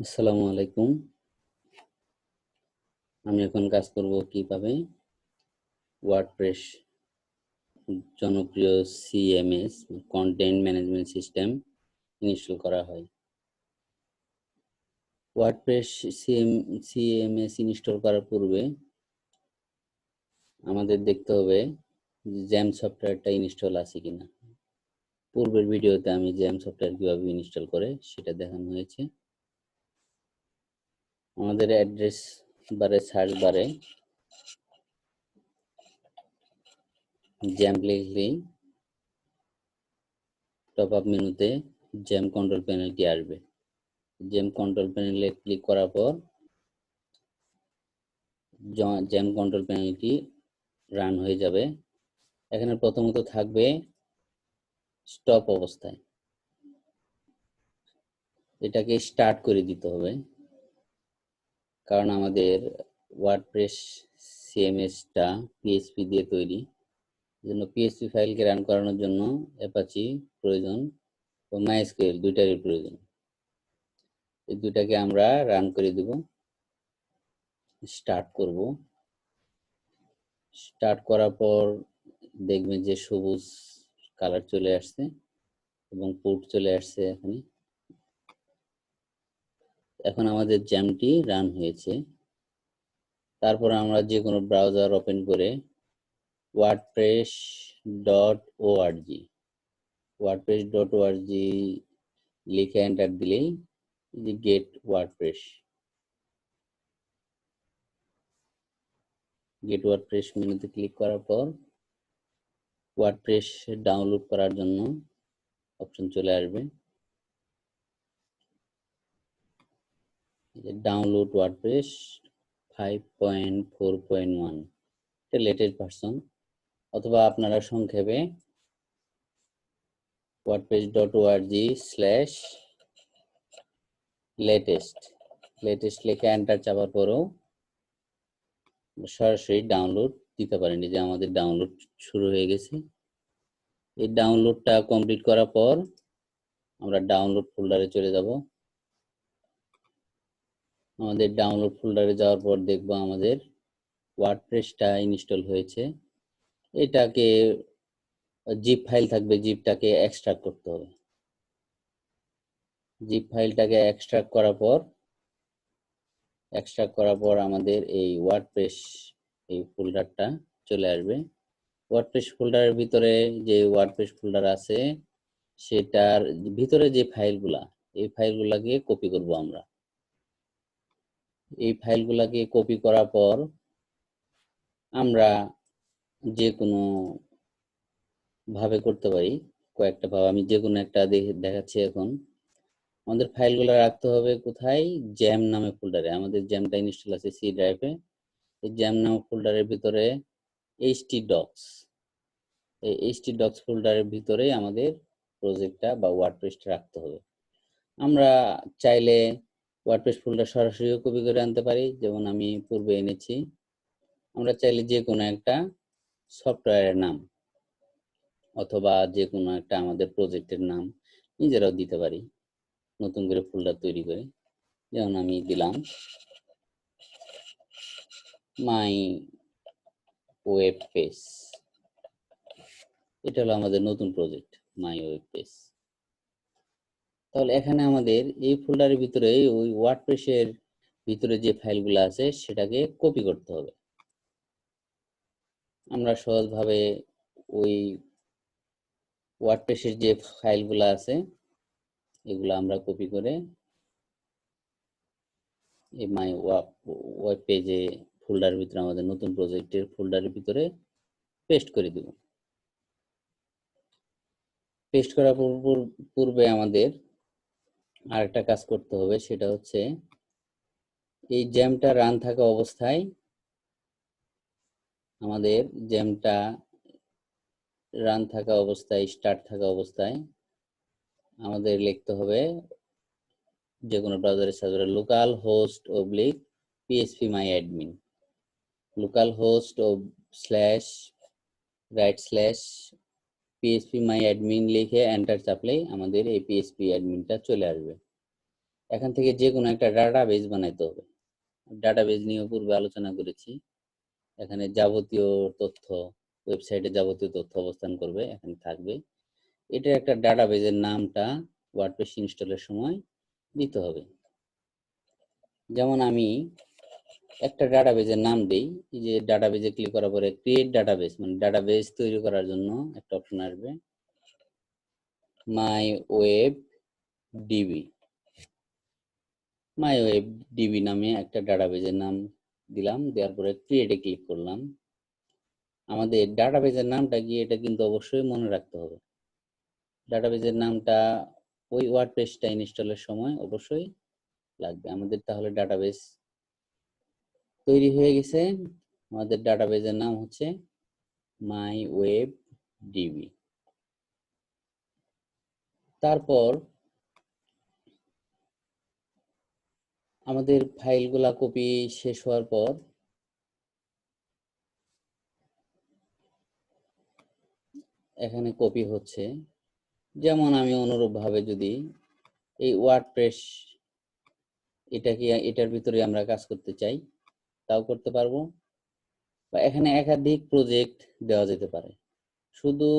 আসসালামু আলাইকুম। আমি এখন কাজ করব কীভাবে? ওয়ার্ডপ্রেস জনপ্রিয় CMS content management system install করা হয়। ওয়ার্ডপ্রেস সিএম সিএমএস ইনস্টল করার পূর্বে আমাদের দেখতে হবে জ্যাম সফটওয়্যারটা ইনস্টল আছে কিনা। পূর্বের ভিডিওতে আমি জ্যাম সফটওয়্যার কীভাবে ইনস্টল করে সেটা দেখানো হয়েছে। আমাদের অ্যাড্রেস বারে সার্চ বারে জ্যাম লিখলেই টপ আপ মেনুতে জ্যাম কন্ট্রোল প্যানেলটি আসবে? জ্যাম কন্ট্রোল প্যানেলে ক্লিক করার পর জ্যাম কন্ট্রোল প্যানেলটি রান হয়ে যাবে। এখানে প্রথমত থাকবে স্টপ অবস্থায়। এটাকে স্টার্ট করে দিতে হবে। কারণ আমাদের ওয়ার্ডপ্রেস সিএমএসটা পিএসপি দিয়ে তৈরি। জন্য পিএসপি ফাইলকে রান করানোর জন্য অ্যাপাচি প্রয়োজন ও মাইস্কেল দুইটারই প্রয়োজন। এই দুইটাকে আমরা রান করে দেব। স্টার্ট করব। স্টার্ট করার পর দেখবেন যে সবুজ কালার চলে আসছে এবং পোর্ট চলে আসছে এখানে। এখন আমাদের জ্যামটি রান হয়েছে। তারপর আমরা যে কোনো ব্রাউজার ওপেন করে WordPress dot O ORG WordPress dot O ORG লিখে এন্টার দিলেই যে গেট ওয়ার্ডপ্রেস গেট ওয়ার্ডপ্রেস মেনুতে ক্লিক করার পর ওয়ার্ডপ্রেস ডাউনলোড করার জন্য অপশন চলে আসবে। Download WordPress five point four point one এটা লেটেস্ট ভার্সন অথবা আপনারা সংক্ষেপে WordPress dot ORG slash latest latest লিখে এন্টার চাপার পরেও সরাসরি ডাউনলোড দিতে পারেন। যে আমাদের ডাউনলোড শুরু হয়ে গেছে। এই ডাউনলোডটা কমপ্লিট করার পর আমরা ডাউনলোড ফোল্ডারে চলে যাব। আমাদের ডাউনলোড ফোল্ডারে যাওয়ার পর দেখব আমাদের ওয়ার্ডপ্রেসটা ইনস্টল হয়েছে। এটাকে জিপ ফাইল থাকবে জিপটাকে এক্সট্রাক্ট করতে হবে। জিপ ফাইলটাকে এক্সট্রাক্ট করার পর এক্সট্রাক্ট করার পর আমাদের এই ওয়ার্ডপ্রেস এই ফোল্ডারটা চলে আসবে। ওয়ার্ডপ্রেস ফোল্ডারের ভিতরে যে ওয়ার্ডপ্রেস ফোল্ডার আছে, সেটার ভিতরে যে ফাইলগুলা এই ফাইলগুলাকে কপি করব আমরা। এই ফাইলগুলাকে কপি করার পর আমরা যে কোনো ভাবে করতে পারি, কয়েকটা ভাবে। আমি যে কোনো একটা দেখাচ্ছি এখন। আমাদের ফাইলগুলো রাখতে হবে কোথায়? জ্যাম নামে ফোল্ডারে আমাদের জ্যামটা ইনস্টল আছে সি ড্রাইভে এই জ্যাম নামে ফোল্ডারের ভিতরে এইচটি ডক্স এই এইচটি ডক্স ফোল্ডারের ভিতরে আমাদের প্রজেক্টটা বা ওয়ার্ডপ্রেসটা রাখতে হবে। আমরা চাইলে ওয়ার্ডপ্রেস ফোল্ডার সরাসরিও কপি করে আনতে পারি, যেমন আমি পূর্বে এনেছি। আমরা চাইলে যে কোনো একটা সফটওয়্যারের নাম অথবা যে কোনো একটা আমাদের প্রজেক্টের নাম নিজেরাও দিতে পারি, নতুন করে ফোল্ডার তৈরি করে। যেমন আমি দিলাম মাই ওয়েব পেজ এটা হলো আমাদের নতুন প্রজেক্ট মাই ওয়েব পেজ তাহলে এখানে আমাদের এই ফোল্ডারের ভিতরে, ওই ওয়ার্ডপ্রেসের ভিতরে যে ফাইলগুলো আছে, সেটাকে কপি করতে হবে। আমরা সহজভাবে ওই ওয়ার্ডপ্রেসের যে ফাইলগুলো আছে, এগুলো আমরা কপি করে এই মাই ওয়েব পেজে ফোল্ডারের ভিতরে, আমাদের নতুন প্রজেক্টের ফোল্ডারের ভিতরে পেস্ট করে দেব। পেস্ট করার পূর্বে আমাদের আরেকটা কাজ করতে হবে, সেটা হচ্ছে এই জ্যামটা রান থাকা অবস্থায় আমাদের জ্যামটা রান থাকা অবস্থায়, স্টার্ট থাকা অবস্থায় আমাদের লিখতে হবে যে কোনো ব্রাউজারের সার্ভারে local host oblique PHP my admin local host O slash right slash PHP my admin লিখে এন্টার চাপলেই আমাদের এই পিএসপি অ্যাডমিনটা চলে আসবে। এখান থেকে যে কোনো একটা ডাটাবেজ বানাইতে হবে। ডাটা ডাটাবেজ নিয়ে পূর্বে আলোচনা করেছি। এখানে যাবতীয় তথ্য ওয়েবসাইটে যাবতীয় তথ্য অবস্থান করবে, এখানে থাকবে। এটা একটা ডাটা ডাটাবেজের নামটা ওয়ার্ডপ্রেস ইনস্টলের সময় দিতে হবে। যেমন আমি একটা ডাটাবেজের নাম দেই। যে ডাটাবেজে ক্লিক করার পরে ক্রিয়েট ডাটাবেজ মানে ডাটাবেজ তৈরি করার জন্য একটা অপশন আসবে। My web DB my web DB নামে একটা ডাটাবেজের নাম দিলাম, দেওয়ার পরে ক্রিয়েটে ক্লিক করলাম। আমাদের ডাটাবেজের নামটা কি এটা কিন্তু অবশ্যই মনে রাখতে হবে। ডাটাবেজের নামটা ওই ওয়ার্ডপ্রেসটা ইনস্টলের সময় অবশ্যই লাগবে। আমাদের তাহলে ডাটাবেজ তৈরি হয়ে গেছে। আমাদের ডাটাবেজের নাম হচ্ছে মাই ওয়েব ডিবি তারপর আমাদের ফাইলগুলা কপি শেষ হওয়ার পর এখানে কপি হচ্ছে। যেমন আমি অনুরূপভাবে যদি এই ওয়ার্ডপ্রেস এটাকে, এটার ভিতরে আমরা কাজ করতে চাই তাও করতে পারব। বা এখানে একাধিক প্রজেক্ট দেওয়া যেতে পারে। শুধু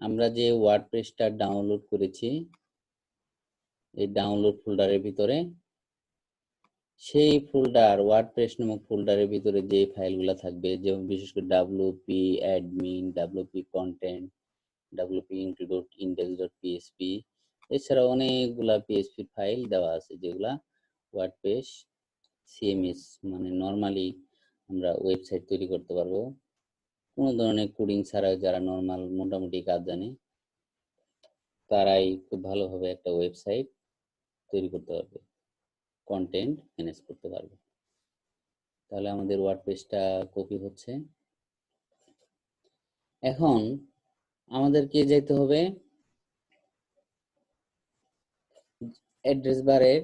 আমরা যে ওয়ার্ডপ্রেসটা ডাউনলোড করেছি, এই ডাউনলোড ফোল্ডারের ভিতরে, সেই ফোল্ডার ওয়ার্ডপ্রেস নামক ফোল্ডারের ভিতরে যে ফাইলগুলো থাকবে, যেমন বিশেষ করে WP admin WP content WP include index dot PHP এছাড়া অনেকগুলা পিএসপি ফাইল দেওয়া আছে যেগুলা ওয়ার্ডপ্রেস সিএমএস মানে নর্মালি আমরা ওয়েবসাইট তৈরি করতে পারব। কোনো ধরনের কোডিং ছাড়া যারা নর্মাল মোটামুটি কাজ জানে, তারাই খুব ভালোভাবে একটা ওয়েবসাইট তৈরি করতে পারবে। কন্টেন্ট ম্যানেজ করতে পারবে। তাহলে আমাদের ওয়ার্ডপ্রেসটা কপি হচ্ছে। এখন আমাদেরকে যেতে হবে অ্যাড্রেস বারের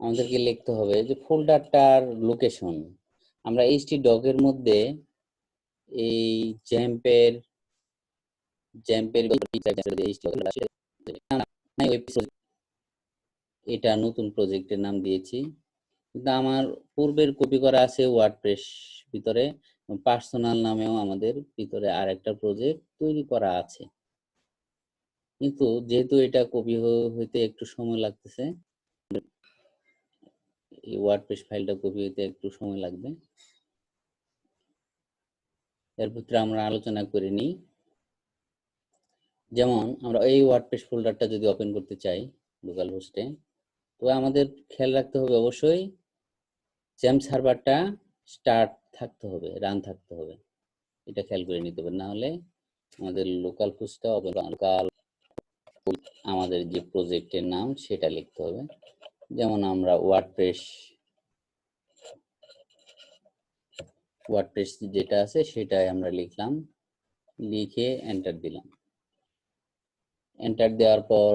আমাদেরকে লিখতে হবে যে ফোল্ডারটার লোকেশন আমরা এইচটি ডকের মধ্যে এই জ্যাম্পের জ্যাম্পের এটা নতুন প্রজেক্টের নাম দিয়েছি। কিন্তু আমার পূর্বের কপি করা আছে ওয়ার্ডপ্রেস ভিতরে পার্সোনাল নামেও আমাদের ভিতরে আর একটা প্রজেক্ট তৈরি করা আছে। কিন্তু যেহেতু এটা কপি হইতে একটু সময় লাগতেছে এই ওয়ার্ড ওয়ার্ডপ্রেস ফাইলটা কপি হইতে একটু সময় লাগবে। এর ভিতরে আমরা আলোচনা করে নিই। যেমন, আমরা এই ওয়ার্ড ওয়ার্ডপ্রেস ফোল্ডারটা যদি ওপেন করতে চাই লোকাল হোস্টে তো আমাদের খেয়াল রাখতে হবে অবশ্যই জ্যাম সার্ভারটা স্টার্ট থাকতে হবে রান থাকতে হবে। এটা খেয়াল করে নিতে হবে। না হলে আমাদের লোকাল হোস্টটা লোকাল আমাদের যে প্রজেক্টের নাম, সেটা লিখতে হবে। যেমন আমরা ওয়ার্ডপ্রেস ওয়ার্ডপ্রেস যেটা আছে সেটাই আমরা লিখলাম, লিখে এন্টার দিলাম। এন্টার দেওয়ার পর